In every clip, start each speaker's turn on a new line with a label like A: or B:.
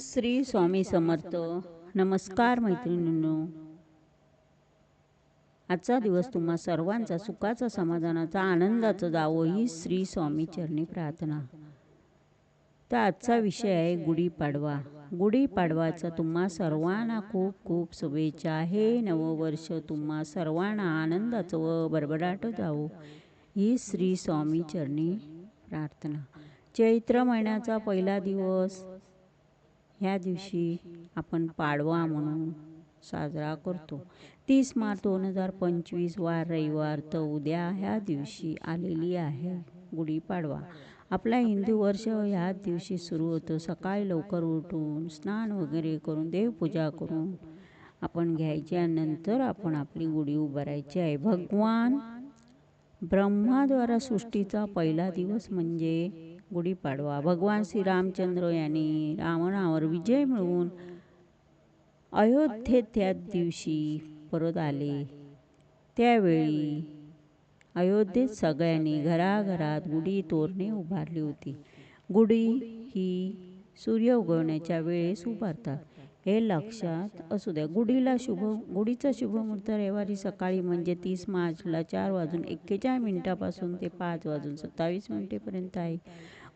A: श्री स्वामी समर्थ. नमस्कार मैत्रिणींनो. आजचा दिवस तुम्हा सर्वांचा सुखाचा समाधानाचा आनंदाचा जावो ही श्री स्वामी चरणी प्रार्थना. तर आजचा विषय आहे गुढीपाडवा गुढीपाडवाचा तुम्हा सर्वांना खूप खूप शुभेच्छा. हे नववर्ष तुम्हा सर्वांना आनंदाचं व भरभराट जावो ही श्री स्वामी चरणी प्रार्थना. चैत्र महिन्याचा पहिला दिवस ह्या दिवशी आपण पाडवा म्हणून साजरा करतो. तीस मार्च दोन हजार पंचवीस वार रविवार तर उद्या ह्या दिवशी आलेली आहे गुढीपाडवा. आपला हिंदू वर्ष ह्या दिवशी सुरू होतं. सकाळी लवकर उठून स्नान वगैरे करून देवपूजा करून आपण घ्यायच्यानंतर आपण आपली गुढी उभारायची आहे. भगवान ब्रह्माद्वारा सृष्टीचा पहिला दिवस म्हणजे गुढीपाडवा भगवान श्रीरामचंद्र यांनी रावणावर विजय मिळवून अयोध्येत त्या दिवशी परत आले. त्यावेळी अयोध्येत सगळ्यांनी घराघरात गुढी तोरणे उभारली होती. गुढी ही सूर्य उगवण्याच्या वेळेस उभारतात. हे लक्षात असू द्या गुढीला शुभ गुढीचा शुभमुहूर्त रविवारी सकाळी म्हणजे तीस मार्चला चार वाजून एक्केचाळीस मिनिटापासून ते पाच वाजून सत्तावीस मिनिटेपर्यंत आहे.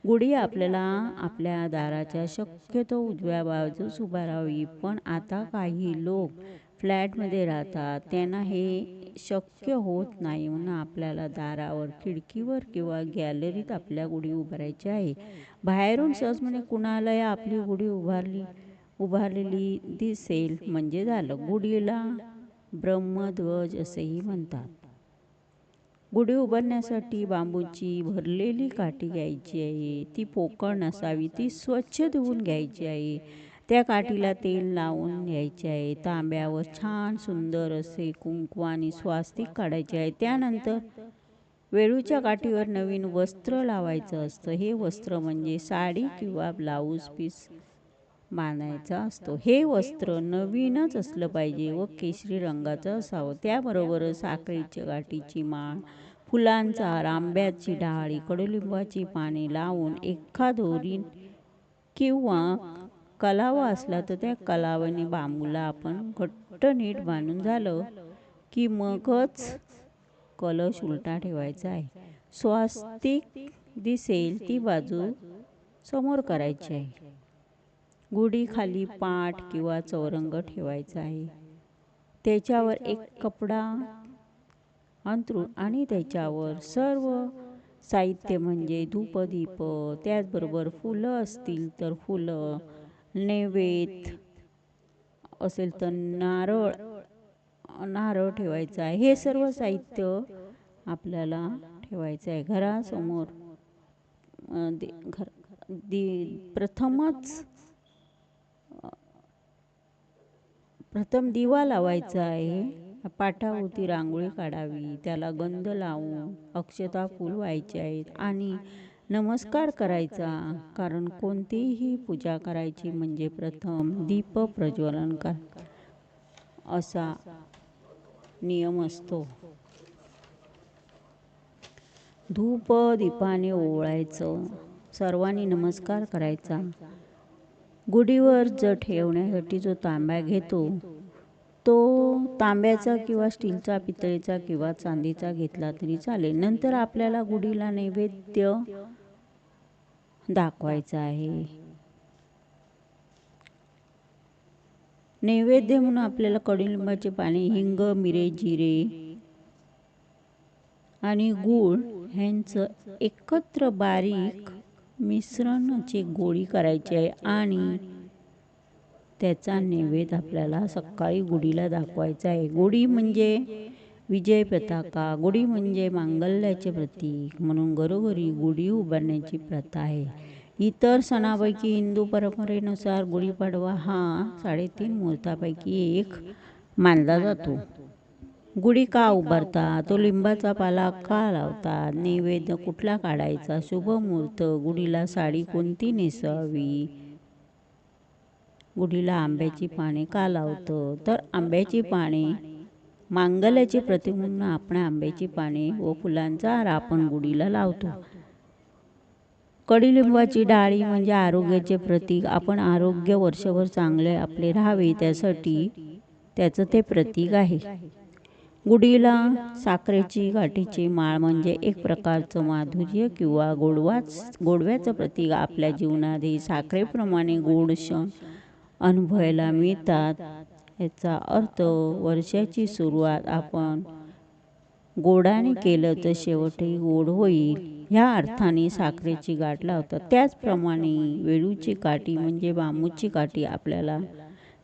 A: गुढी आपल्याला आपल्या दाराच्या शक्यतो उजव्या बाजूस उभारावी पण आता काही लोक फ्लॅटमध्ये राहतात. त्यांना हे शक्य होत नाही. म्हणून आपल्याला दारावर खिडकीवर किंवा गॅलरीत आपल्या गुढी उभारायची आहे. बाहेरून सहज म्हणजे कुणालाही आपली गुढी उभारली उभारलेली दिसेल. म्हणजे झालं गुढीला ब्रह्मध्वज असेही म्हणतात. गुढी उभारण्यासाठी बांबूची भरलेली काठी घ्यायची आहे. ती पोकळ नसावी ती स्वच्छ धुवून घ्यायची आहे. त्या काठीला तेल लावून घ्यायचे आहे. तांब्यावर छान सुंदर असे कुंकू आणि स्वास्तिक काढायचे आहे. त्यानंतर वेळूच्या काठीवर नवीन वस्त्र लावायचं असतं. हे वस्त्र म्हणजे साडी किंवा ब्लाऊज पीस. बांधायचा असतो. हे वस्त्र नवीनच असलं पाहिजे व केशरी रंगाचं असावं. त्याबरोबर साखरेच्या गाठीची माळ फुलांचा आंब्याची डाळी कडुलिंबाची पाने लावून एका दोरी किंवा कलावा असला तर त्या कलावाने बांबूला आपण घट्ट नीट बांधून झालं की मगच कलश उलटा ठेवायचा आहे. स्वास्तिक दिसेल ती बाजू समोर करायची आहे. गुढीखाली पाठ किंवा चौरंग ठेवायचा आहे. त्याच्यावर एक कपडा अंतरून आणि त्याच्यावर सर्व साहित्य म्हणजे धूपदीप त्याचबरोबर फुलं असतील तर फुलं नैवेद्य असेल तर नारळ नारळ ठेवायचं आहे. हे सर्व साहित्य आपल्याला ठेवायचं आहे. घरासमोर दे घर दि प्रथमच प्रथम दिवा लावायचा आहे. पाठाभोवती रांगोळी काढावी. त्याला गंध लावून अक्षता फूल व्हायचे आहेत. आणि नमस्कार करायचा. कारण कोणतीही पूजा करायची म्हणजे प्रथम दीप प्रज्वलन कर. असा नियम असतो. धूप दीपाने ओळायचं सर्वांनी नमस्कार करायचा. गुढीवर जर ठेवण्यासाठी जो तांब्या घेतो तो तांब्याचा किंवा स्टीलचा पितळेचा किंवा चांदीचा घेतला तरी चालेल. नंतर आपल्याला गुढीला नैवेद्य दाखवायचा आहे. नैवेद्य म्हणून आपल्याला कडुलिंबाचे पाणी हिंग मिरे जिरे आणि गूळ ह्यांचं एकत्र बारीक मिश्रणाची गोळी करायची आहे आणि त्याचा नैवेद्य आपल्याला सकाळी गुढीला दाखवायचा आहे. गुढी म्हणजे विजय पताका. गुढी म्हणजे मांगल्याचे प्रतीक. म्हणून घरोघरी गुढी उभारण्याची प्रथा आहे. इतर सणापैकी हिंदू परंपरेनुसार गुढीपाडवा हा साडेतीन मुहूर्तापैकी एक मानला जातो. गुढी का उभारतात. तो लिंबाचा पाला का लावतात? नैवेद्य कुठला काढायचा? शुभ मुहूर्त. गुढीला साडी कोणती नेसावी? गुढीला आंब्याची पाने का लावतं? तर आंब्याची पाने मांगल्याचे प्रतीक म्हणून आपण आंब्याची पाने व फुलांचा हार आपण गुढीला लावतो. कडीलिंबाची डाळी म्हणजे आरोग्याचे प्रतीक. आपण आरोग्य वर्षभर चांगले आपले राहावे त्यासाठी त्याचं ते प्रतीक आहे. गुढीला साखरेची गाठीची माळ म्हणजे एक प्रकारचं माधुर्य किंवा गोडवाच गोडव्याचं प्रतीक. आपल्या जीवनातही साखरेप्रमाणे गोड क्षण अनुभवायला मिळतात. याचा अर्थ वर्षाची सुरुवात आपण गोडाने केलं तर शेवटही गोड होईल. ह्या अर्थाने साखरेची गाठ लावतात. त्याचप्रमाणे वेळूची काठी म्हणजे बांबूची काठी आपल्याला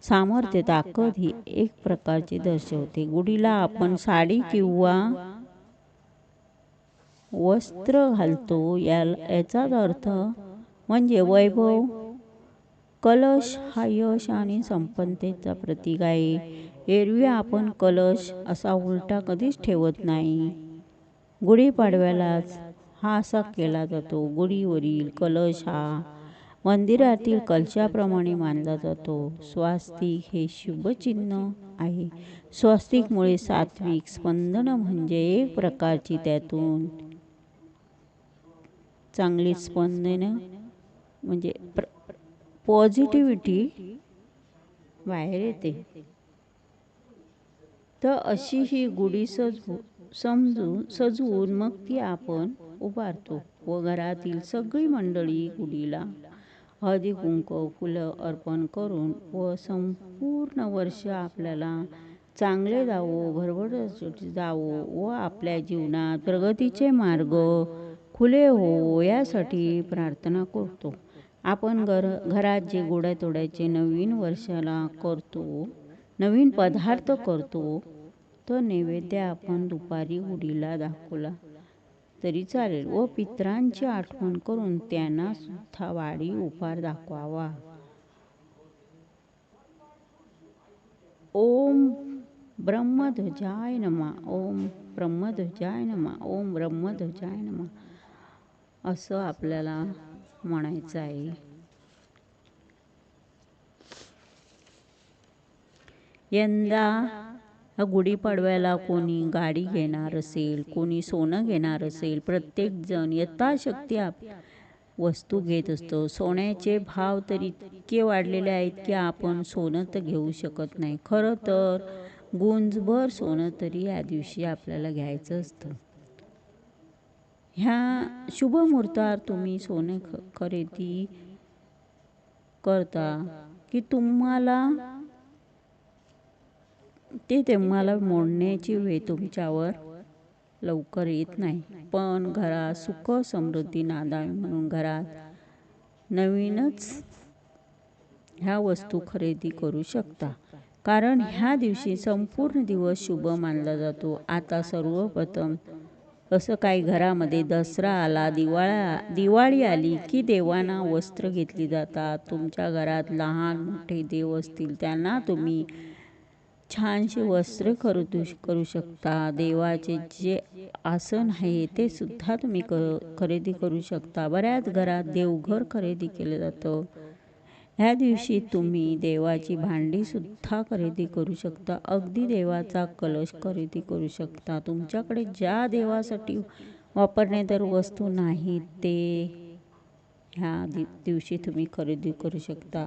A: सामर्थ्य ताकद ही एक प्रकारची दर्शवते. गुढीला आपण साडी किंवा वस्त्र घालतो. या याचाच अर्थ म्हणजे वैभव कलश हा यश आणि संपन्नतेचा प्रतीक आहे. एरवी आपण कलश असा उलटा कधीच ठेवत नाही. गुढीपाडव्यालाच हा असा केला जातो. गुढीवरील कलश हा मंदिरातील कलशाप्रमाणे मानला जातो. स्वास्तिक हे शुभचिन्ह आहे. स्वास्तिकमुळे सात्विक स्पंदन म्हणजे एक प्रकारची त्यातून चांगली स्पंदनं म्हणजे प्र पॉझिटिव्हिटी बाहेर येते. तर अशी ही गुढी सजवू समजून सजवून मग ती आपण उभारतो व घरातील सगळी मंडळी गुढीला हळदी कुंकू फुलं अर्पण करून व संपूर्ण वर्ष आपल्याला चांगले जावो भरभर जावो व आपल्या जीवनात प्रगतीचे मार्ग खुले हो यासाठी प्रार्थना करतो. आपण घर घरात जे गोड्या तोड्याचे नवीन वर्षाला करतो नवीन पदार्थ करतो तो नैवेद्य आपण दुपारी गुढीला दाखवला. तरी चालेल. व पित्रांची आठवण करून त्यांना सुद्धा वाढी उपार दाखवावा. ओम ब्रह्मध्वजाय नमा. ओम ब्रह्मध्वजाय नमा. ओम ब्रह्मध्वजाय नमा. असं आपल्याला म्हणायचं आहे. यंदा गुढीपाडव्याला कोणी गाडी घेणार असेल कोणी सोनं घेणार असेल प्रत्येकजण यथाशक्ती आप वस्तू घेत असतो. सोन्याचे भाव तर इतके वाढलेले आहेत की आपण सोनं तर घेऊ शकत नाही. खरं तर गुंजभर सोनं तरी या दिवशी आपल्याला घ्यायचं असतं. ह्या शुभ मुहूर्तावर तुम्ही सोने ख खरेदी करता की तुम्हाला ते तुम्हाला मोडण्याची वेळ तुमच्यावर लवकर येत नाही. पण घरात सुख समृद्धी नांदावी म्हणून घरात नवीनच ह्या वस्तू खरेदी करू शकता. कारण ह्या दिवशी संपूर्ण दिवस शुभ मानला जातो. आता सर्वप्रथम असं काही घरामध्ये दसरा आला दिवाळा दिवाळी आली की देवांना वस्त्र घेतली जातात. तुमच्या घरात लहान मोठे देव असतील त्यांना तुम्ही छानशी वस्त्रे खरेदी करू शकता. देवाचे जे आसन आहे ते सुद्धा तुम्ही क खरेदी करू शकता. बऱ्याच घरात देवघर खरेदी केलं जातं. ह्या दिवशी तुम्ही देवाची भांडीसुद्धा खरेदी करू शकता. अगदी देवाचा कलश खरेदी करू शकता. तुमच्याकडे ज्या देवासाठी वापरणे तर वस्तू नाही ते ह्या दिवशी तुम्ही खरेदी करू शकता.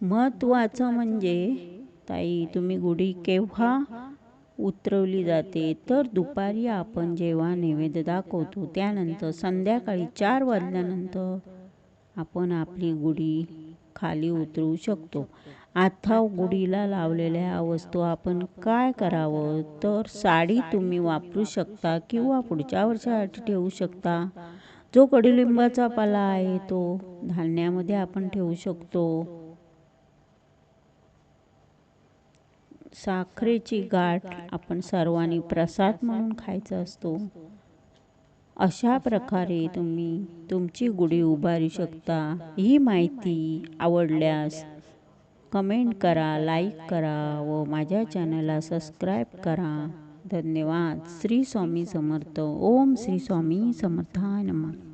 A: महत्त्वाचं म्हणजे ताई तुम्ही गुढी केव्हा उतरवली जाते? तर दुपारी आपण जेव्हा नैवेद्य दाखवतो त्यानंतर संध्याकाळी चार वाजल्यानंतर आपण आपली गुढी खाली उतरवू शकतो. आता गुढीला लावलेल्या वस्तू आपण काय करावं? तर साडी तुम्ही वापरू शकता किंवा पुढच्या वर्षासाठी ठेवू शकता. जो कडुलिंबाचा पाला आहे तो धान्यामध्ये आपण ठेवू शकतो. साखरेची गाठ आपण सर्वांनी प्रसाद म्हणून खायचा असतो. अशा प्रकारे तुम्ही तुमची गुढी उभारू शकता. ही माहिती आवडल्यास कमेंट करा लाईक करा व माझ्या चॅनलला सबस्क्राईब करा. धन्यवाद. श्री स्वामी समर्थ. ओम श्री स्वामी समर्थाय नमः.